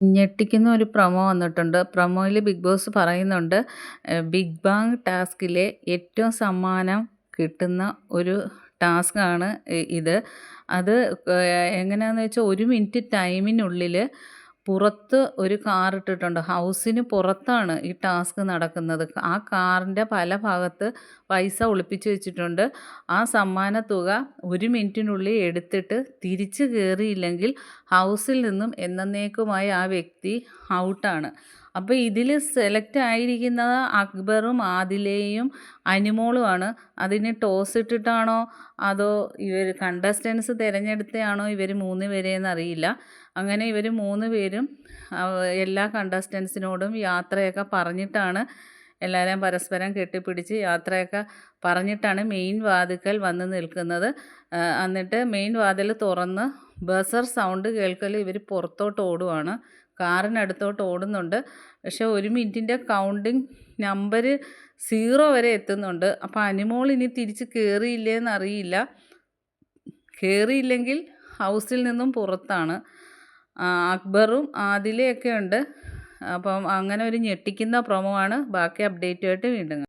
ഞെട്ടിക്കുന്ന ഒരു പ്രൊമോ വന്നിട്ടുണ്ട്. പ്രൊമോയിൽ ബിഗ് ബോസ് പറയുന്നുണ്ട് ബിഗ് ബാങ് ടാസ്കിലെ ഏറ്റവും സമ്മാനം കിട്ടുന്ന ഒരു ടാസ്ക്കാണ് ഇത്. അത് എങ്ങനെയാണെന്ന് വെച്ചാൽ ഒരു മിനിറ്റ് ടൈമിനുള്ളിൽ പുറത്ത് ഒരു കാർ ഇട്ടിട്ടുണ്ട്. ഹൗസിന് പുറത്താണ് ഈ ടാസ്ക് നടക്കുന്നത്. ആ കാറിന്റെ പല ഭാഗത്ത് പൈസ ഒളിപ്പിച്ച് വെച്ചിട്ടുണ്ട്. ആ സമ്മാന തുക ഒരു മിനിറ്റിനുള്ളിൽ എടുത്തിട്ട് തിരിച്ച് കയറിയില്ലെങ്കിൽ ഹൗസിൽ നിന്നും എന്നേക്കുമായി ആ വ്യക്തി ഔട്ടാണ്. അപ്പോൾ ഇതിൽ സെലക്ട് ആയിരിക്കുന്നത് അക്ബറും ആദിലയും അനുമോളുമാണ്. അതിന് ടോസ് ഇട്ടിട്ടാണോ? അതോ ഇവർ കണ്ടസ്റ്റൻസ് തിരഞ്ഞെടുത്തതാണോ ഇവർ മൂന്ന് പേരെയെന്ന് അറിയില്ല. അങ്ങനെ ഇവർ മൂന്ന് പേരും എല്ലാ കണ്ടസ്റ്റൻസിനോടും യാത്രയൊക്കെ പറഞ്ഞിട്ടാണ് എല്ലാവരെയും പരസ്പരം കെട്ടിപ്പിടിച്ച് യാത്രയൊക്കെ പറഞ്ഞിട്ടാണ് മെയിൻ വാതിക്കൽ വന്ന് നിൽക്കുന്നത്. എന്നിട്ട് മെയിൻ വാതിൽ തുറന്ന് ബസർ സൗണ്ട് കേൾക്കൽ ഇവർ പുറത്തോട്ട് ഓടുവാണ്. കാറിനടുത്തോട്ട് ഓടുന്നുണ്ട്. പക്ഷേ ഒരു മിനിറ്റിന്റെ കൗണ്ടിങ് നമ്പർ സീറോ വരെ എത്തുന്നുണ്ട്. അപ്പോൾ അനിമോൾ ഇനി തിരിച്ച് കയറിയില്ലേന്ന് അറിയില്ല കയറിയില്ലെങ്കിൽ ഹൗസിൽ നിന്നും പുറത്താണ്. അക്ബറും ആദിലയൊക്കെ ഉണ്ട്. അപ്പം അങ്ങനെ ഒരു ഞെട്ടിക്കുന്ന പ്രൊമോ ആണ് ബാക്കി അപ്ഡേറ്റുമായിട്ട് വീണ്ടും